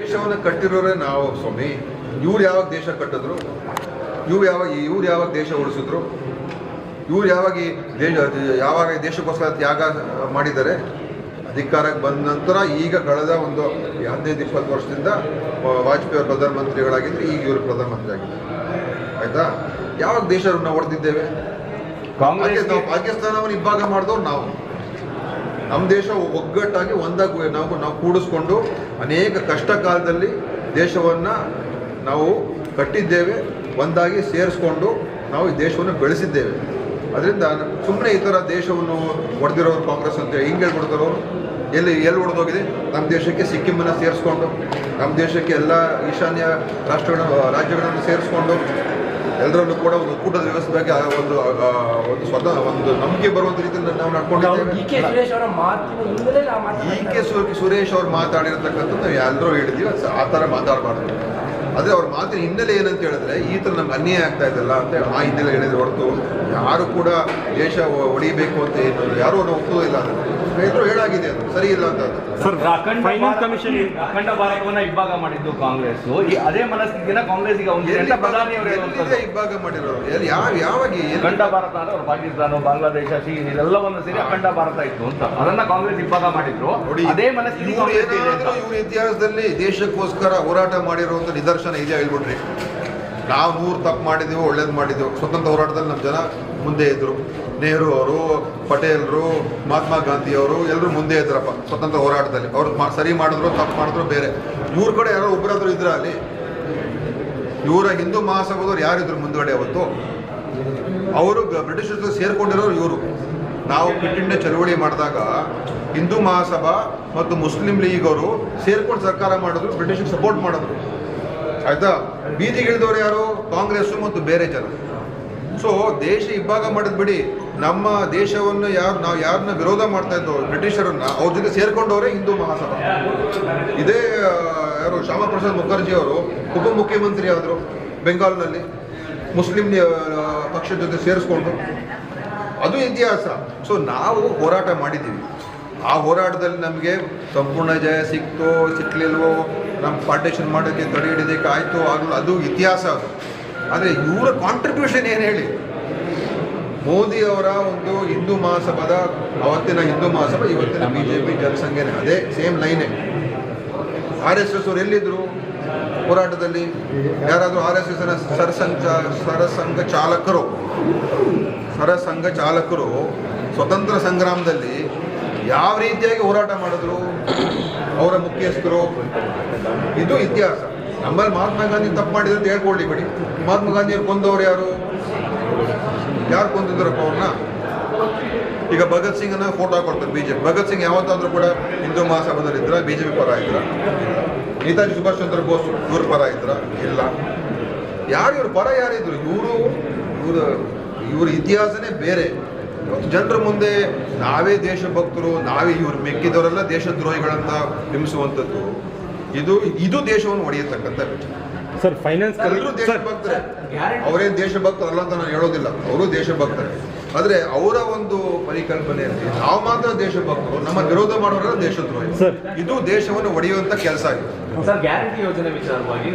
ದೇಶವನ್ನು ಕಟ್ಟಿರೋರೇ ನಾವು ಸ್ವಾಮಿ. ಇವ್ರು ಯಾವಾಗ ದೇಶ ಕಟ್ಟಿದ್ರು? ಇವ್ರು ಯಾವಾಗ ಇವ್ರು ಯಾವಾಗ ದೇಶ ಉಳಿಸಿದ್ರು? ಇವ್ರು ಯಾವಾಗ ಈ ದೇಶ ಯಾವಾಗ ದೇಶಕ್ಕೋಸ್ಕರ ತ್ಯಾಗ ಮಾಡಿದ್ದಾರೆ? ಅಧಿಕಾರಕ್ಕೆ ಬಂದ ನಂತರ ಈಗ ಕಳೆದ ಒಂದು ಹದಿನೈದು ಇಪ್ಪತ್ತು ವರ್ಷದಿಂದ ವಾಜಪೇಯಿ ಅವರು ಪ್ರಧಾನಮಂತ್ರಿಗಳಾಗಿದ್ರು ಈಗ ಇವರು ಪ್ರಧಾನಮಂತ್ರಿ ಆಗಿದ್ದಾರೆ ಆಯಿತಾ? ಯಾವಾಗ ದೇಶವನ್ನು ಹೊಡೆದಿದ್ದೇವೆ? ಕಾಂಗ್ರೆಸ್ ನಾವು ಪಾಕಿಸ್ತಾನವನ್ನು ಇಬ್ಬಾಗ ಮಾಡಿದವ್ರು ನಾವು. ನಮ್ಮ ದೇಶ ಒಗ್ಗಟ್ಟಾಗಿ ಒಂದಾಗಿ ನಾವು ನಾವು ಕೂಡಿಸ್ಕೊಂಡು ಅನೇಕ ಕಷ್ಟ ಕಾಲದಲ್ಲಿ ದೇಶವನ್ನು ನಾವು ಕಟ್ಟಿದ್ದೇವೆ, ಒಂದಾಗಿ ಸೇರಿಸ್ಕೊಂಡು ನಾವು ಈ ದೇಶವನ್ನು ಬೆಳೆಸಿದ್ದೇವೆ. ಅದರಿಂದ ಸುಮ್ಮನೆ ಈ ಥರ ದೇಶವನ್ನು ಹೊಡೆದಿರೋರು ಕಾಂಗ್ರೆಸ್ ಅಂತ ಹಿಂಗೆ ಹೇಳ್ಬಿಡ್ತಾರೋ ಎಲ್ಲಿ ಎಲ್ಲಿ ಹೊಡೆದೋಗಿದೆ ನಮ್ಮ ದೇಶಕ್ಕೆ ಸಿಕ್ಕಿಮನ್ನು ಸೇರಿಸ್ಕೊಂಡು ನಮ್ಮ ದೇಶಕ್ಕೆ ಎಲ್ಲ ಈಶಾನ್ಯ ರಾಷ್ಟ್ರಗಳ ರಾಜ್ಯಗಳನ್ನು ಸೇರಿಸ್ಕೊಂಡು ಎಲ್ಲರಲ್ಲೂ ಕೂಡ ಒಂದು ಒಕ್ಕೂಟದ ವ್ಯವಸ್ಥೆ ಬಗ್ಗೆ ಒಂದು ಒಂದು ಸ್ವತಃ ಒಂದು ನಂಬಿಕೆ ಬರುವಂತ ರೀತಿಯಲ್ಲಿ ನಾವು ನಡ್ಕೊಂಡಿದ್ದೇವೆ. ಈ ಕೆ ಸುರೇಶ್ ಅವ್ರು ಮಾತಾಡಿರ್ತಕ್ಕಂಥದ್ದು ನಾವು ಎಲ್ಲರೂ ಹೇಳಿದೀವಿ ಅದು ಆ ಥರ ಮಾತಾಡಬಾರ್ದು. ಅದೇ ಅವ್ರ ಮಾತಿನ ಹಿನ್ನೆಲೆ ಏನಂತ ಹೇಳಿದ್ರೆ ಈ ಥರ ನಮ್ಗೆ ಅನ್ಯಾಯ ಆಗ್ತಾ ಇದೆಲ್ಲ ಅಂತ ಆ ಹಿನ್ನೆಲೆ ಹೇಳಿದ್ರೆ ಹೊರತು ಯಾರು ಕೂಡ ದೇಶ ಒಡಿಬೇಕು ಅಂತ ಏನು ಯಾರು ಅನ್ನೋ ಒಪ್ಪೋದಿಲ್ಲ ಇಲ್ಲ. ಎಲ್ಲರೂ ಅದು ಸರಿ ಇಲ್ಲ ಅಂತ ಸರ್ ಅಖಂಡ ಫೈನಾನ್ಸ್ ಕಮಿಷನ್ ಅಖಂಡ ಭಾರತವನ್ನ ಇಬ್ಬಾಗ ಮಾಡಿದ್ದು ಕಾಂಗ್ರೆಸ್. ಅದೇ ಮನಸ್ಥಿತಿನ ಕಾಂಗ್ರೆಸ್ ಈಗ ಒಂದು ಪ್ರಧಾನಿ ಇಬ್ಬಾಗ ಮಾಡಿರೋರು? ಎಲ್ಲಿ ಯಾವ ಯಾವಾಗ ಅಖಂಡ ಭಾರತ ಅಂದ್ರೆ ಅವ್ರು ಪಾಕಿಸ್ತಾನ ಬಾಂಗ್ಲಾದೇಶ ಚೀನ್ ಇದೆಲ್ಲವನ್ನು ಸೇರಿ ಅಖಂಡ ಭಾರತ ಇತ್ತು ಅಂತ. ಅದನ್ನ ಕಾಂಗ್ರೆಸ್ ಇಬ್ಬಾಗ ಮಾಡಿದ್ರು. ನೋಡಿ ಅದೇ ಮನಸ್ಥಿತಿ ಇವ್ರು ಇತಿಹಾಸದಲ್ಲಿ ದೇಶಕ್ಕೋಸ್ಕರ ಹೋರಾಟ ಮಾಡಿರುವಂತ ನಿದರ್ಶನ ಇದೆ ಹೇಳ್ಬಿಟ್ರಿ ನಾವು ನೂರು ತಪ್ಪು ಮಾಡಿದೀವಿ ಒಳ್ಳೇದು ಮಾಡಿದ್ದೆವು ಸ್ವತಂತ್ರ ಹೋರಾಟದಲ್ಲಿ ನಮ್ಮ ಜನ ಮುಂದೆ ಇದ್ರು. ನೆಹರು ಅವರು, ಪಟೇಲ್ರು, ಮಹಾತ್ಮ ಗಾಂಧಿ ಅವರು ಎಲ್ಲರೂ ಮುಂದೆ ಇದ್ರಪ್ಪ, ಸ್ವತಂತ್ರ ಹೋರಾಟದಲ್ಲಿ. ಅವ್ರು ಸರಿ ಮಾಡಿದ್ರು, ತಪ್ಪು ಮಾಡಿದ್ರು, ಬೇರೆ. ಇವ್ರ ಕಡೆ ಯಾರೋ ಒಬ್ಬರಾದ್ರೂ ಇದ್ರ ಅಲ್ಲಿ? ಇವರ ಹಿಂದೂ ಮಹಾಸಭಾದವ್ರು ಯಾರಿದ್ರು ಮುಂದುಗಡೆ ಅವತ್ತು? ಅವರು ಬ್ರಿಟಿಷ್ ಜೊತೆ ಸೇರಿಕೊಂಡಿರೋರು ಇವರು. ನಾವು ಕ್ವಿಟ್ ಇಂಡಿಯಾ ಚಳವಳಿ ಮಾಡಿದಾಗ ಹಿಂದೂ ಮಹಾಸಭಾ ಮತ್ತು ಮುಸ್ಲಿಂ ಲೀಗ್ ಅವರು ಸೇರ್ಕೊಂಡು ಸರ್ಕಾರ ಮಾಡಿದ್ರು ಬ್ರಿಟಿಷ್ ಸಪೋರ್ಟ್ ಮಾಡಿದ್ರು. ಆಯ್ತಾ? ಬೀದಿಗಿಳಿದವರು ಯಾರು? ಕಾಂಗ್ರೆಸ್ ಮತ್ತು ಬೇರೆ ಜನ. ಸೊ ದೇಶ ಇಬ್ಬಾಗ ಮಾಡಿದ್ ಬಿಡಿ, ನಮ್ಮ ದೇಶವನ್ನು ಯಾರು, ನಾವು ಯಾರನ್ನ ವಿರೋಧ ಮಾಡ್ತಾ ಇದ್ದೋ ಬ್ರಿಟಿಷರನ್ನ, ಅವ್ರ ಜೊತೆ ಸೇರ್ಕೊಂಡವರೇ ಹಿಂದೂ ಮಹಾಸಭಾ. ಇದೇ ಯಾರು ಶ್ಯಾಮಾ ಪ್ರಸಾದ್ ಮುಖರ್ಜಿ ಅವರು, ಉಪಮುಖ್ಯಮಂತ್ರಿ ಆದರು ಬೆಂಗಾಲ್ನಲ್ಲಿ ಮುಸ್ಲಿಂ ಪಕ್ಷದ ಜೊತೆ ಸೇರಿಸ್ಕೊಂಡು. ಅದು ಇತಿಹಾಸ. ಸೊ ನಾವು ಹೋರಾಟ ಮಾಡಿದ್ದೀವಿ. ಆ ಹೋರಾಟದಲ್ಲಿ ನಮಗೆ ಸಂಪೂರ್ಣ ಜಯ ಸಿಕ್ತೋ ಸಿಕ್ಕಲಿಲ್ವೋ ನಮ್ಮ ಪಾರ್ಟೇಷನ್ ಮಾಡೋಕ್ಕೆ ತಡೆ ಹಿಡಿದಕ್ಕೆ ಆಯಿತು ಆಗಲು ಅದು ಇತಿಹಾಸ ಅದು. ಆದರೆ ಇವರ ಕಾಂಟ್ರಿಬ್ಯೂಷನ್ ಏನು ಹೇಳಿ? ಮೋದಿಯವರ ಒಂದು ಹಿಂದೂ ಮಹಾಸಭಾದ, ಅವತ್ತಿನ ಹಿಂದೂ ಮಹಾಸಭಾ, ಇವತ್ತಿನ ಬಿ ಜೆ ಪಿ ಜನಸಂಖ್ಯೆನೇ ಅದೇ ಸೇಮ್ ಲೈನೇ ಆರ್ ಎಸ್ ಎಸ್ ಅವರು ಎಲ್ಲಿದ್ರು ಹೋರಾಟದಲ್ಲಿ? ಯಾರಾದರೂ ಆರ್ ಎಸ್ ಎಸ್ನ ಸರಸಂಘ ಸರಸಂಘ ಚಾಲಕರು ಸರಸಂಘ ಚಾಲಕರು ಸ್ವತಂತ್ರ ಸಂಗ್ರಾಮದಲ್ಲಿ ಯಾವ ರೀತಿಯಾಗಿ ಹೋರಾಟ ಮಾಡಿದ್ರು? ಅವರ ಮುಖ್ಯಸ್ಥರು? ಇದು ಇತಿಹಾಸ. ನಮ್ಮಲ್ಲಿ ಮಹಾತ್ಮ ಗಾಂಧಿ ತಪ್ಪು ಮಾಡಿದ್ರು ಅಂತ ಹೇಳ್ಕೊಳ್ಳಿ ಬಿಡಿ. ಮಹಾತ್ಮ ಗಾಂಧಿಯವ್ರು ಕೊಂದವ್ರು ಯಾರು? ಯಾರು ಕೊಂದಿದ್ರಪ್ಪ ಅವ್ರನ್ನ? ಈಗ ಭಗತ್ ಸಿಂಗ್ನ ಫೋಟೋ ಕೊಡ್ತಾರೆ ಬಿಜೆಪಿ ಭಗತ್ ಸಿಂಗ್ ಯಾವತ್ತಾದ್ರೂ ಕೂಡ ಹಿಂದೂ ಮಹಾಸಭಾದಲ್ಲಿ ಇದ್ರ ಬಿಜೆಪಿ ಪರ ಇದ್ರ? ನೇತಾಜಿ ಸುಭಾಷ್ ಚಂದ್ರ ಬೋಸ್ ಇವ್ರ ಪರ ಇದ್ರ? ಇಲ್ಲ. ಯಾರು ಇವ್ರ? ಪರ ಯಾರಿದ್ರು ಇವರು, ಇವ್ರ ಇವ್ರ ಇತಿಹಾಸನೇ ಬೇರೆ. ಜನರ ಮುಂದೆ ನಾವೇ ದೇಶಭಕ್ತರು, ನಾವೇ ಇವ್ರು ಮೆಕ್ಕಿದವರೆಲ್ಲ ದೇಶದ್ರೋಹಿಗಳಂತ ಬಿಂಬಿಸುವಂಥದ್ದು ಇದು ಇದು ದೇಶವನ್ನು ಒಡೆಯತಕ್ಕಂಥ ವಿಚಾರ ಸರ್ ಫೈನಾನ್ಸ್ ಎಲ್ಲರೂ ಸರ್ ದೇಶಭಕ್ತರೇ ಅವರೇನು ದೇಶಭಕ್ತರಲ್ಲ ಅಂತ ನಾನು ಹೇಳೋದಿಲ್ಲ. ಅವರು ದೇಶಭಕ್ತರೇ. ಆದರೆ ಅವರ ಒಂದು ಪರಿಕಲ್ಪನೆಯಲ್ಲಿ ನಾವು ಮಾತ್ರ ದೇಶಭಕ್ತರು ನಮ್ಮ ವಿರೋಧ ಮಾಡೋರೆಲ್ಲ ದೇಶದ್ರೋಹಿ. ಇದು ದೇಶವನ್ನು ಒಡೆಯುವಂತ ಕೆಲಸ ಆಗಿದೆ. ಸರ್ ಗ್ಯಾರಂಟಿ ಯೋಜನೆ ವಿಚಾರವಾಗಿ